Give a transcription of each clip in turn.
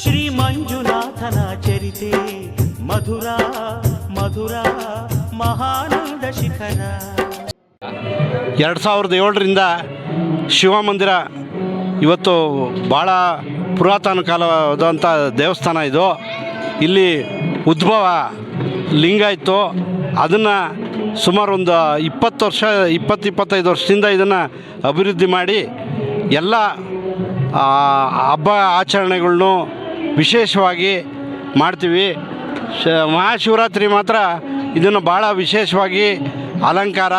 ಶ್ರೀ ಮಂಜುನಾಥನ ಚರಿತೆ. ಮಧುರ ಮಧುರ, ಮಹಾನಂದ ಶಿಖರ. ಎರಡು ಸಾವಿರದ ಏಳರಿಂದ ಶಿವಮಂದಿರ ಇವತ್ತು ಭಾಳ ಪುರಾತನ ಕಾಲವಾದಂಥ ದೇವಸ್ಥಾನ ಇದು. ಇಲ್ಲಿ ಉದ್ಭವ ಲಿಂಗ ಇತ್ತು. ಅದನ್ನು ಸುಮಾರು ಒಂದು ಇಪ್ಪತ್ತು ವರ್ಷ, ಇಪ್ಪತ್ತು, ಇಪ್ಪತ್ತೈದು ವರ್ಷದಿಂದ ಇದನ್ನು ಅಭಿವೃದ್ಧಿ ಮಾಡಿ ಎಲ್ಲ ಹಬ್ಬ ಆಚರಣೆಗಳ್ನು ವಿಶೇಷವಾಗಿ ಮಾಡ್ತೀವಿ. ಶ, ಮಹಾಶಿವರಾತ್ರಿ ಮಾತ್ರ ಇದನ್ನು ಭಾಳ ವಿಶೇಷವಾಗಿ ಅಲಂಕಾರ,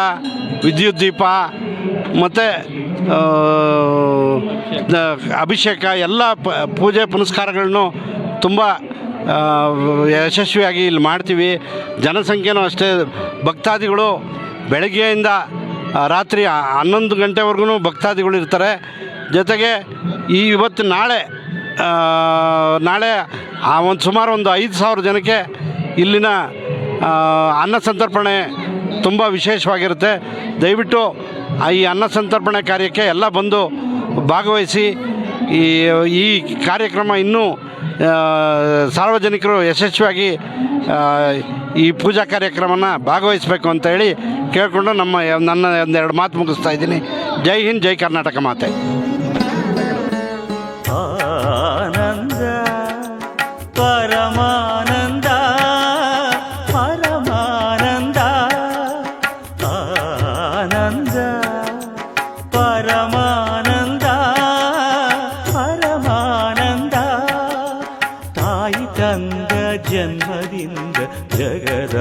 ವಿದ್ಯುತ್ ದೀಪ, ಮತ್ತು ಅಭಿಷೇಕ, ಎಲ್ಲ ಪೂಜೆ ಪುನಸ್ಕಾರಗಳನ್ನು ತುಂಬ ಯಶಸ್ವಿಯಾಗಿ ಇಲ್ಲಿ ಮಾಡ್ತೀವಿ. ಜನಸಂಖ್ಯೆನೂ ಅಷ್ಟೇ, ಭಕ್ತಾದಿಗಳು ಬೆಳಗ್ಗೆಯಿಂದ ರಾತ್ರಿ ಹನ್ನೊಂದು ಗಂಟೆವರೆಗೂ ಭಕ್ತಾದಿಗಳು ಇರ್ತಾರೆ. ಜೊತೆಗೆ ಈ ಇವತ್ತು ನಾಳೆ ನಾಳೆ, ಆ, ಒಂದು ಸುಮಾರು ಒಂದು ಐದು ಸಾವಿರ ಜನಕ್ಕೆ ಇಲ್ಲಿನ ಅನ್ನ ಸಂತರ್ಪಣೆ ತುಂಬ ವಿಶೇಷವಾಗಿರುತ್ತೆ. ದಯವಿಟ್ಟು ಈ ಅನ್ನ ಸಂತರ್ಪಣೆ ಕಾರ್ಯಕ್ಕೆ ಎಲ್ಲ ಬಂದು ಭಾಗವಹಿಸಿ, ಈ ಈ ಕಾರ್ಯಕ್ರಮ ಇನ್ನೂ ಸಾರ್ವಜನಿಕರು ಯಶಸ್ವಿಯಾಗಿ ಈ ಪೂಜಾ ಕಾರ್ಯಕ್ರಮನ ಭಾಗವಹಿಸಬೇಕು ಅಂತ ಹೇಳಿ ಕೇಳಿಕೊಂಡು ನಮ್ಮ, ನನ್ನ ಒಂದೆರಡು ಮಾತು ಮುಗಿಸ್ತಾ ಇದ್ದೀನಿ. ಜೈ ಹಿಂದ್, ಜೈ ಕರ್ನಾಟಕ ಮಾತೆ. பரமானந்த பரமானந்த பரಮಾನಂದ ತಾಯಿ ತಂದ ಜನ್ಮದಿಂದ ಜಗದ